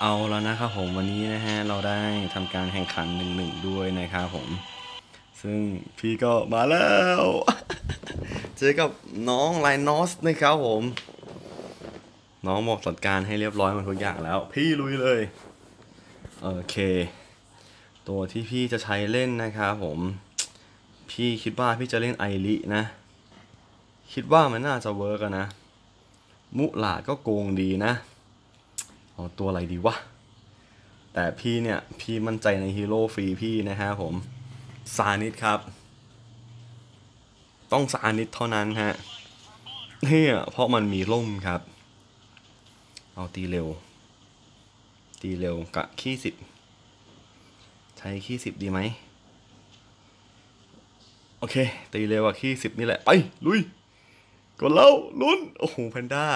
เอาแล้วนะครับผมวันนี้นะฮะเราได้ทำการแข่งขันหนึ่งหนึ่งด้วยนะครับผม ซึ่งพี่ก็มาแล้ว เจอกับน้องไลนอสนะครับผม น้องบอกจัดการให้เรียบร้อยมดทุกอย่างแล้ว พี่ลุยเลยโอเค ตัวที่พี่จะใช้เล่นนะครับผม พี่คิดว่าพี่จะเล่นไอรินะ คิดว่ามันน่าจะเวิร์กนะ มุหลาดก็โกงดีนะ เอาตัวอะไรดีวะ แต่พี่เนี่ย พี่มั่นใจในฮีโร่ฟรีพี่นะฮะผมซานิดครับ ต้องซานิดเท่านั้นฮะเนี่ยเพราะมันมีล่มครับ เอาตีเร็ว ตีเร็วกับขี้สิบใช้ขี้สิบดีไหมโอเค ตีเร็วกับขี้สิบนี่แหละ ไป ลุยกดแล้วลุ้น โอ้โหแพนด้า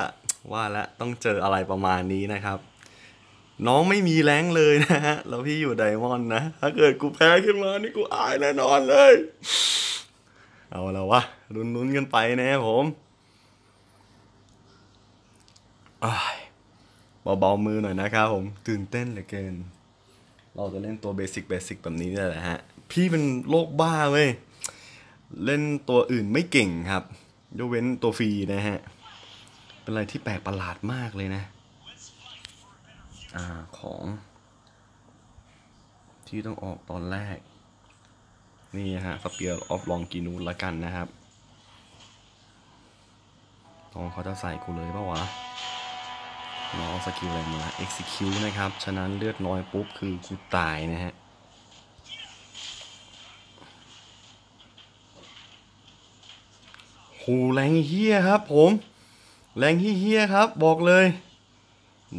ว่าแล้วต้องเจออะไรประมาณนี้นะครับ น้องไม่มีแรงเลยนะฮะ แล้วพี่อยู่ไดมอนด์นะ ถ้าเกิดกูแพ้ขึ้นมานี่กูอายแน่นอนเลย เอาแล้ววะลุ้นๆกันไปนะผมเบาๆมือหน่อยนะครับผม ตื่นเต้นเหลือเกิน เราจะเล่นตัวเบสิกเบสิกแบบนี้นี่แหละฮะ พี่เป็นโรคบ้าเว้ย เล่นตัวอื่นไม่เก่งครับ ยกเว้นตัวฟรีนะฮะ เป็นอะไรที่แปลกประหลาดมากเลยนะ อของ ที่ต้องออกตอนแรก นี่ฮะสเปียร์ออฟลองกินูนละกันนะครับตองเขาจะใส่กูเลยปะวะน้องสกิลอะไรมา execute นะครับ ฉะนั้นเลือดน้อยปุ๊บคือกูตายนะฮะโหแรงเฮี้ยครับผม แรงเฮี้ยครับ บอกเลย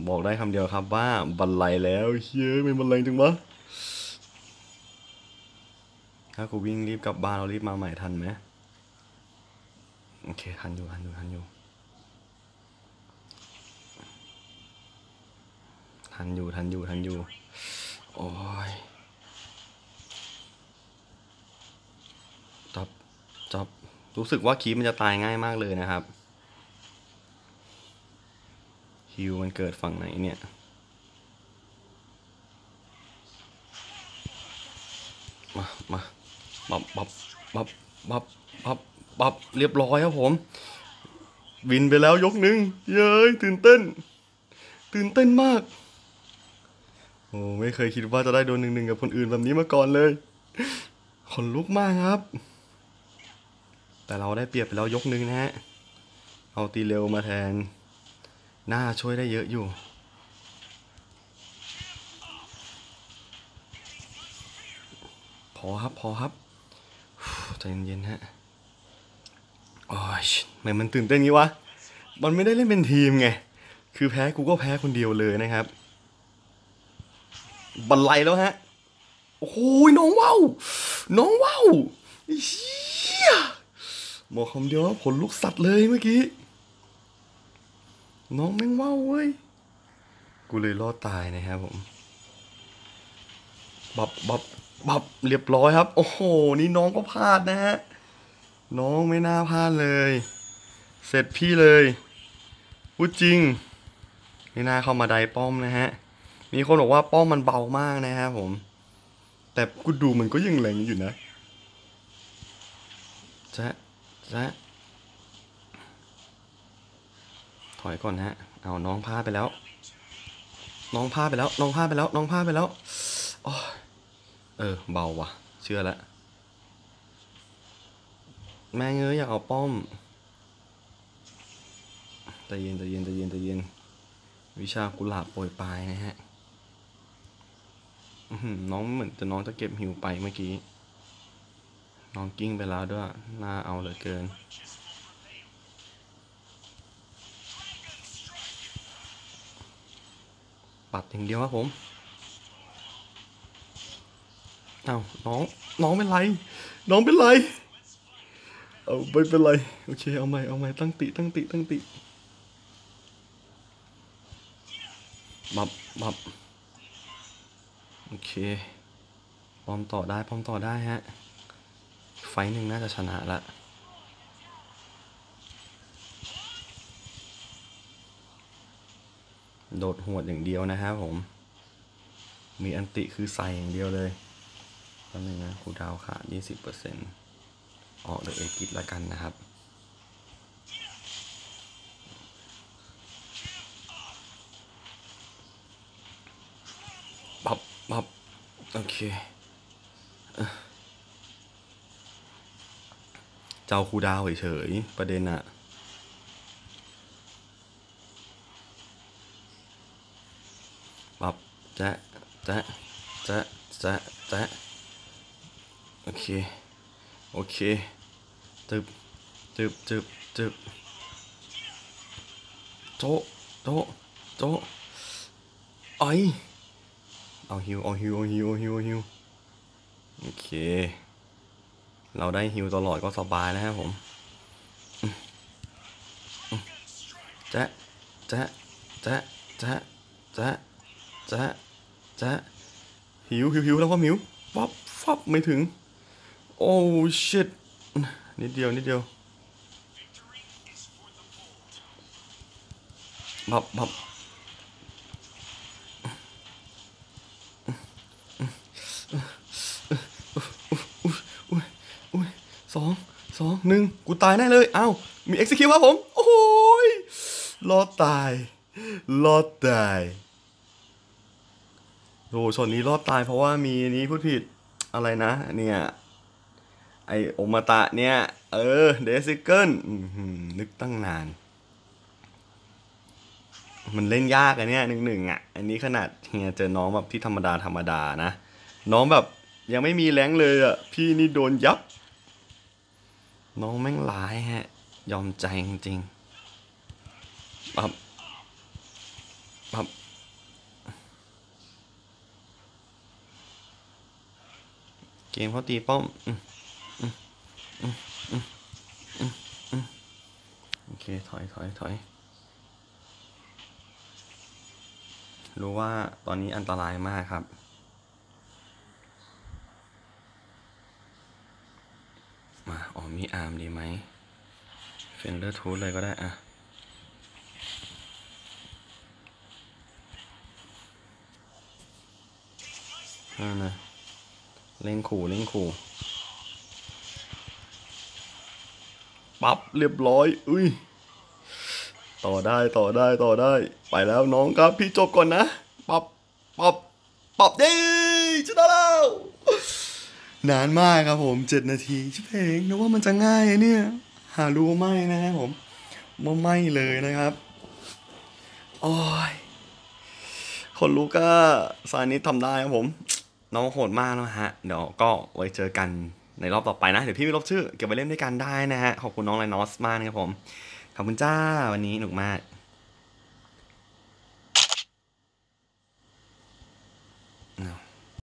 บอกได้คำเดียวครับว่าบันไลแล้วเฮี้ยไม่บันไลจังวะถ้ากูวิ่งรีบกลับบ้านเรารีบมาใหม่ทันไหมโอเคทันอยู่ทันอยู่ทันอยู่ทันอยู่ทันอยู่ทันอยู่โอ้ยจับจับรู้สึกว่าคีมันจะตายง่ายมากเลยนะครับ ฮิวมันเกิดฝั่งไหนเนี่ย มา มาบับบับบับบับบับบับเรียบร้อยครับผม วินไปแล้วยกหนึ่งเย้ยตื่นเต้น ตื่นเต้นมาก โอ้ไม่เคยคิดว่าจะได้โดนหนึ่งหนึ่งกับคนอื่นแบบนี้มาก่อนเลยขนลุกมากครับ แต่เราได้เปรียบไปแล้วยกหนึ่งนะฮะ เอาตีเร็วมาแทน น่าช่วยได้เยอะอยู่ พอครับ พอครับใจเย็นๆฮะโอ้ยทำไมมันตื่นเต้นงี้วะ มันไม่ได้เล่นเป็นทีมไง คือแพ้กูก็แพ้คนเดียวเลยนะครับ บันไลแล้วฮะ โอ้โหน้องว้าว น้องว้าวเฮียบอกคำเดียวผลลุกสัตว์เลยเมื่อกี้ น้องแม่งว้าวเว้ย กูเลยรอดตายนะครับผม บับบับบับเรียบร้อยครับ โอ้โห นี่น้องก็พลาดนะฮะ น้องไม่น่าพลาดเลย เสร็จพี่เลยพูดจริง ไม่น่าเข้ามาไดป้อมนะฮะ มีคนบอกว่าป้อมมันเบามากนะครับผม แต่กูดูมันก็ยังแรงอยู่นะจ๊ะจ๊ะ ถอยก่อนฮะ เอาน้องพลาดไปแล้ว น้องพลาดไปแล้ว น้องพลาดไปแล้ว น้องพลาดไปแล้วอเออ เบาว่ะ เชื่อแล้วแม่งเอ้ยอยากเอาป้อมใจเย็นใจเย็นใจเย็นใจเย็น วิชากุหลาบโปรยปลายนะฮะน้องเหมือนจะน้องจะเก็บหิวไปเมื่อกี้ น้องกิ้งไปแล้วด้วย น่าเอาเหลือเกิน ปัดอย่างเดียวครับผม เอาน้อง น้องเป็นไร น้องเป็นไร เอาไม่เป็นไร โอเค เอาใหม่ เอาใหม่ ตั้งติ ตั้งติ ตั้งติ บับ บับ โอเคปอมต่อได้ปอมต่อได้ฮะ ไฟหนึ่งน่าจะชนะละ โดดหวดอย่างเดียวนะครับผม มีอันติคือใส่อย่างเดียวเลยตอนนึงนะครูดาวขาดยี่สิบเปอร์เซ็นต์ออกเดอะเอกิทละกันนะครับปับปับ โอเคเอ่อเจ้าครูดาวเฉยๆประเด็นอะ ปับแจ๊ะแจ๊ะแจ๊ะแจ๊ะแจ๊ะโอเค โอเคจึบจึบจึบจึบโจโจโจไอเอาฮิวเอาฮิวเอาฮิวเอาฮิวเอาฮิวโอเค เราได้ฮิวตลอดก็สบายแล้วครับผมแจ๊ะแจ๊ะแจ๊ะแจ๊ะแจ๊ะ จ๊ะจ๊ะหิวหิวหิวแล้วว่ามิวฟับฟับไม่ถึง โอ้ชิตนิดเดียว นิดเดียวบับบับอุ้ยอุ้ยสองสองหนึ่งกูตายแน่เลยเอ้ามี execute ครับผม โอ้ยรอดตายรอดตาย โอ้ช็อตนี้รอดตายเพราะว่ามีนี้พูดผิดอะไรนะ เนี่ย ไอโอมาตะเนี่ย เออ เดซิเกิลนึกตั้งนาน มันเล่นยากอะเนี่ยหนึ่งหนึ่งอะอันนี้ขนาดเฮียเจอน้องแบบที่ธรรมดาธรรมดานะ น้องแบบยังไม่มีแรงเลยอะพี่นี่โดนยับ น้องแม่งร้ายฮะ ยอมใจจริงๆปั๊บ เกมเขาตีป้อมอืมอืมอืมอืมอืมอืมโอเค ถอยถอยถอยรู้ว่าตอนนี้อันตรายมากครับ มาอ๋อมีอาร์มดีไหมเฟนเลอร์ทูธเลยก็ได้อะนั่นนะ เล่งขู่เล่งขู่ปั๊บเรียบร้อย อุ้ย ต่อได้ต่อได้ต่อได้ ไปแล้วน้องครับพี่จบก่อนนะปับปับปับเด้ชนะแล้วนานมากครับผมเจ็ดนาทีชิเพลงนึกว่ามันจะง่ายอะเนี่ย หารู้ไม่นะครับผมว่าไม่เลยนะครับโอ้ยคนรู้ก็ซานิททำได้ครับผม น้องโหดมากนะฮะ เดี๋ยวก็ไว้เจอกันในรอบต่อไปนะ เดี๋ยวพี่ไม่ลบชื่อ เก็บไปเล่นด้วยกันได้นะฮะ ขอบคุณน้องไลนอสมากนะครับผม ขอบคุณจ้าวันนี้หนุกมาก